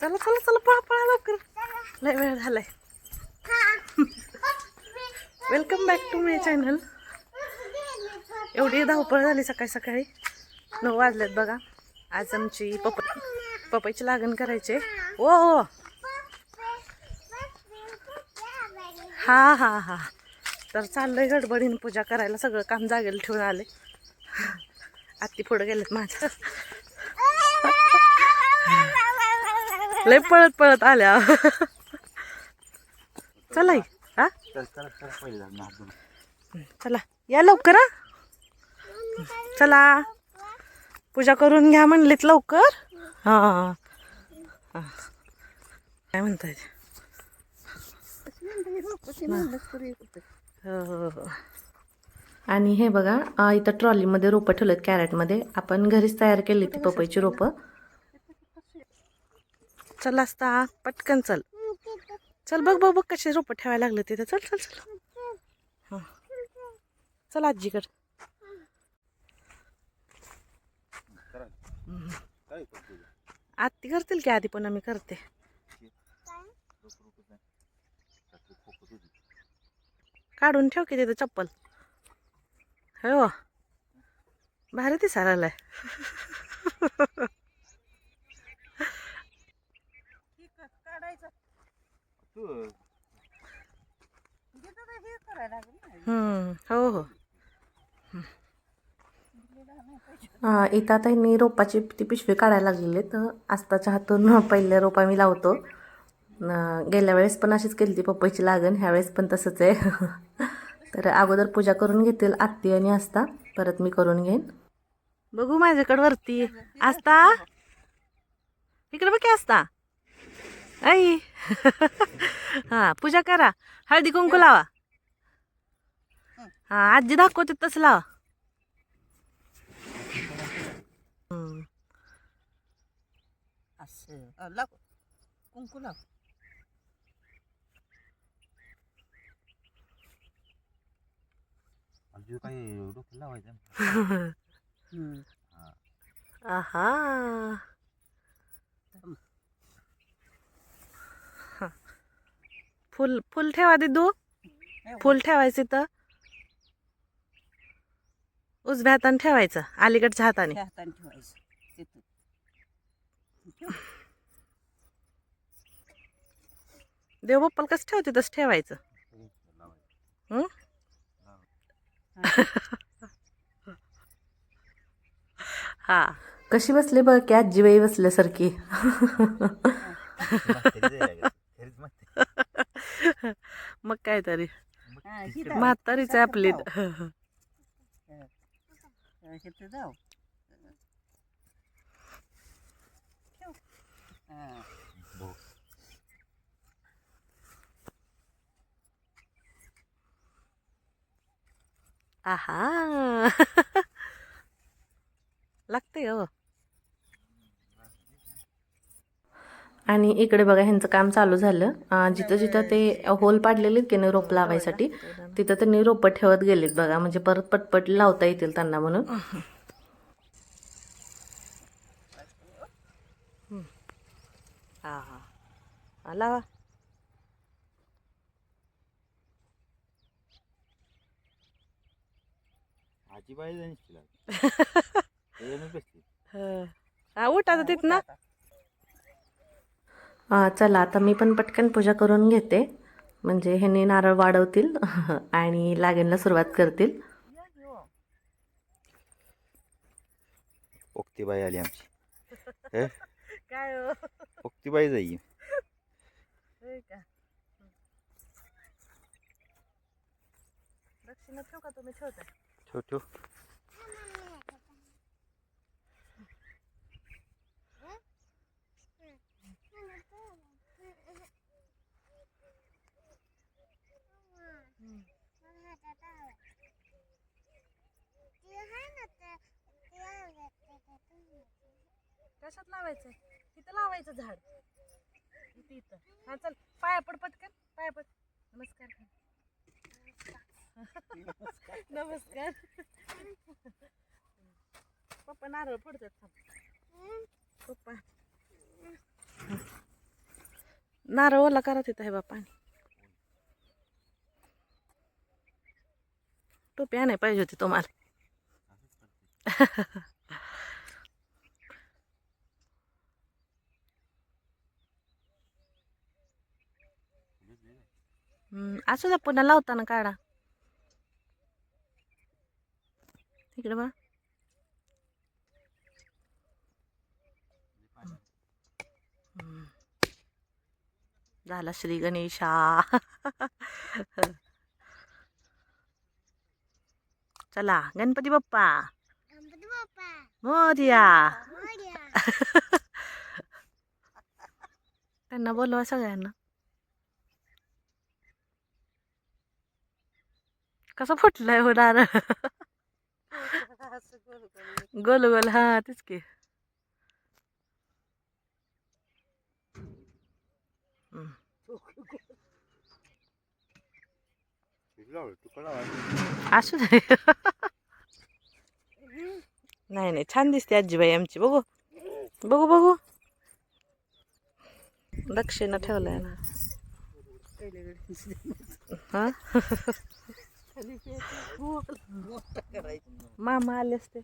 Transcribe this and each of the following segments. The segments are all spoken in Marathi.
चला चला चला पळा पळा लवकर. लय वेळ झालाय. Welcome back to my channel एवढी धावपळ झाली सकाळी सकाळी. नऊ वाजलेत बघा. आज आमची पप पपईची लागण करायचे ओ हो, हो. हा हा हा. तर चाललंय गडबडीनं पूजा करायला. सगळं काम जागेला ठेवून आले. आत्ती पुढं गेलेत माझं. लय पळत पळत आल्या. चला हा चला या लवकर चला. पूजा करून घ्या म्हणलीत लवकर. हा काय म्हणताय? हो, हो, हो. आणि हे बघा इथं ट्रॉलीमध्ये रोपं ठेवलेत कॅरेटमध्ये. आपण घरीच तयार केली ती पपईची रोपं. चल असता पटकन चल. चल बघ बघ बघ कसे रोपं ठेवायला लागलं तिथं. चल चल चल. हां. चल आजीकड. आत्ती करतील की आधी पण आम्ही करते. काढून ठेव की तिथं चप्पल. हो. भारी दिसायला लागलाय हम्म, हो हो इथं आता मी रोपाची ती पिशवी काढायला लागलेली तर आस्ताच्या हातून पहिले रोपा मी लावतो. गेल्या वेळेस पण अशीच केली ती पपईची लागण. ह्यावेळेस पण तसंच आहे. तर अगोदर पूजा करून घेतील आत्ती आणि आस्ता. परत मी करून घेईन. बघू माझ्याकडे वरती. आस्ता? इकडे बघ की आस्ता. आई. हा पूजा करा. हळदी कुंकू लावा. हा आजी दाखवते तसं लावा. हम्म. असं. अ, लाव. कुंकू लाव. अजून काही डोकं लावायचं. आहा. फुल फुल ठेवा दिदू. फुल ठेवायचं तर उजव्या हाताने ठेवायचं अलीकडच्या हाताने. ठेवायचं. देव बाप्पाला कसं ठेवते तसं ठेवायचं. हं? हा. कशी बसली बघ की आजीबाई बसल्यासारखी. मग काय तरी. म्हातारीच आहे आपली. जाऊ. आहा. लागते हो. आणि इकडे बघा ह्यांचं काम चालू झालं. जिथं जिथं ते होल पाडलेले की नाही रोप लावायसाठी तिथं त्यांनी रोपं ठेवत गेलेत बघा. म्हणजे परत पटपट लावता येतील त्यांना म्हणून. हा हा. लावा. बसली हा. उठ आता तिथं ना चला आता मी पण पटकन पूजा करून घेते. म्हणजे ह्यांनी नारळ वाढवतील आणि लागेलला सुरुवात करतील. पोक्तीबाई आली आमची? काय हो? पोक्तीबाई जाई. दक्षिणा ठेव का तुम्ही? ठेवता. ठेव ठेव. लावायचं तिथं लावायचं झाड. तिथं हा चल. पाया पड पटकन. पाया पड. नमस्कार. नमस्कार. पप्पा नारळ पडतात थांब. पप्पा. नारळ ओला करा तिथं हे बापा टोपी आणाय पाहिजे होती तुम्हाला हम्म, असू द्या पुन्हा लावताना काढा. इकडे बा. झाला श्री गणेशा. चला गणपती बाप्पा. मोर्या. त्यांना बोलवा सगळ्यांना. कसं फुटलाय होणार? गोल गोल हा तेच की. असू दे. नाही नाही छान दिसते आजीबाई आमची. बघू. बघू बघू. दक्षिणा ठेवलाय ना. हा? मामा आले असते.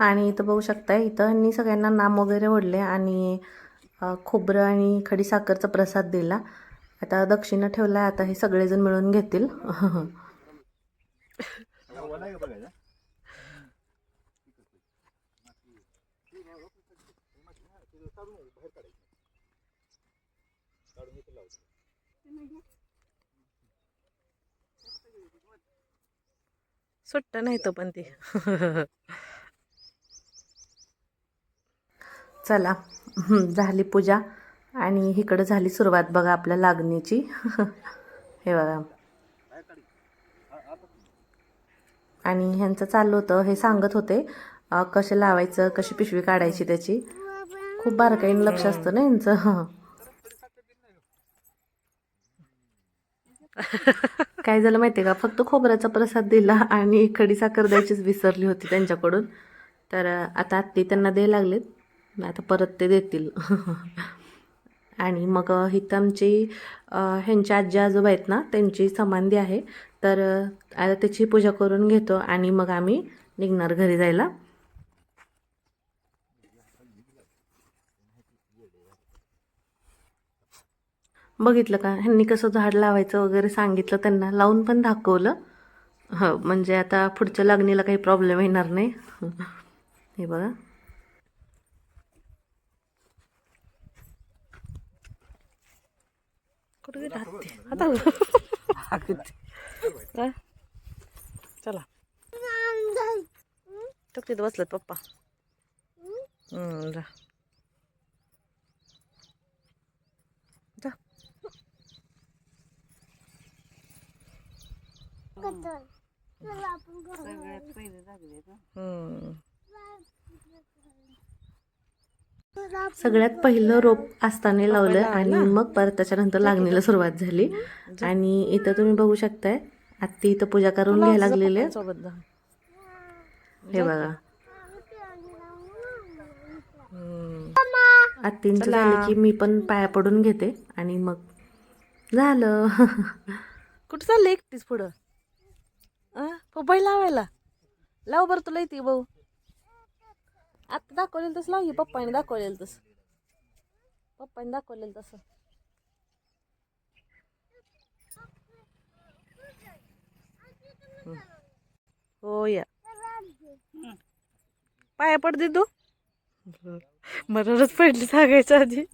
आणि इथं बघू शकता इथं मी सगळ्यांना नाम वगैरे ओढले आणि खोबरं आणि खडीसाखरचा प्रसाद दिला. आता दक्षिणा ठेवला आता हे सगळेजण मिळून घेतील. सुट्ट नाही तो पण ते. चला झाली पूजा आणि इकडं झाली सुरुवात बघा आपल्या लागणीची. हे बघा. आणि ह्यांचं चाललं होतं हे सांगत होते कसे लावायचं कशी पिशवी काढायची त्याची. खूप बारकाईनं लक्ष असतं ना यांचं काय झालं माहिती आहे का? फक्त खोबऱ्याचा प्रसाद दिला आणि खडी साखर द्यायचीच विसरली होती त्यांच्याकडून. तर आता आत्ती त्यांना द्यायला लागलेत. आता परत ते देतील. आणि मग अं, इथं आमची ह्यांच्या आजी आजोबा आहेत ना त्यांची समाधी आहे. तर आता त्याची पूजा करून घेतो आणि मग आम्ही निघणार घरी जायला. बघितलं का? ह्यांनी कसं झाड लावायचं वगैरे सांगितलं त्यांना. लावून पण दाखवलं. हो म्हणजे आता पुढच्या लागणीला काही प्रॉब्लेम येणार नाही. हे बघा? आता? चला. तो तिथं बसलेत पप्पा. जा. सगळ्यात पहिले लागले ना हम्म. सगळ्यात पहिलं रोप असताना लावलं आणि मग परत त्याच्यानंतर लागणीला सुरुवात झाली. आणि इथं तुम्ही बघू शकताय आत्ती इथं पूजा करून घ्यायला लागलेले हे बघा. आत्तींचं झालं की मी पण पाया पडून घेते आणि मग झालं. कुठं चाललं एकटीच पुढं? पपई लावायला. लाव बरं तुला येते भाऊ. आता दाखवलेलं तसं लाव की पप्पाने दाखवलेलं तसं. पप्पाने दाखवलेलं तसं. हो या. पाया पडते तू. मरच पडली सांगायच्या आधी.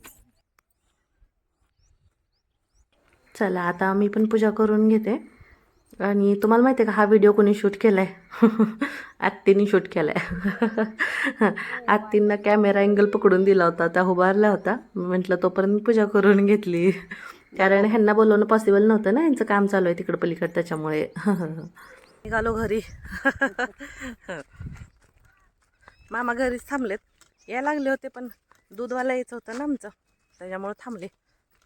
चला आता मी पण पूजा करून घेते. आणि तुम्हाला माहिती आहे का हा व्हिडिओ कोणी शूट केला आहे आत्तीने शूट केला आहे आत्तींना कॅमेरा अँगल पकडून दिला होता त्या उभारला होता म्हटलं तोपर्यंत पूजा करून घेतली. कारण ह्यांना बोलवणं पॉसिबल नव्हतं ना यांचं काम चालू आहे तिकडं पलीकडे त्याच्यामुळे. निघालो घरी. मामा घरीच थांबलेत. या लागले होते पण दूधवाला यायचं होतं ना आमचं. त्याच्यामुळे थांबले.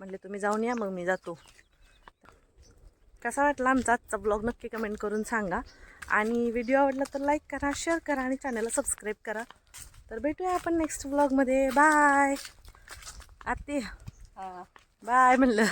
म्हणले तुम्ही जाऊन या मग मी जातो. कसा वाटला आमचा आजचा ब्लॉग नक्की कमेंट करून सांगा. आणि व्हिडिओ आवडला तर लाईक करा शेअर करा आणि चॅनलला सबस्क्राईब करा. तर भेटूया आपण नेक्स्ट व्लॉगमध्ये बाय आते बाय म्हणलं.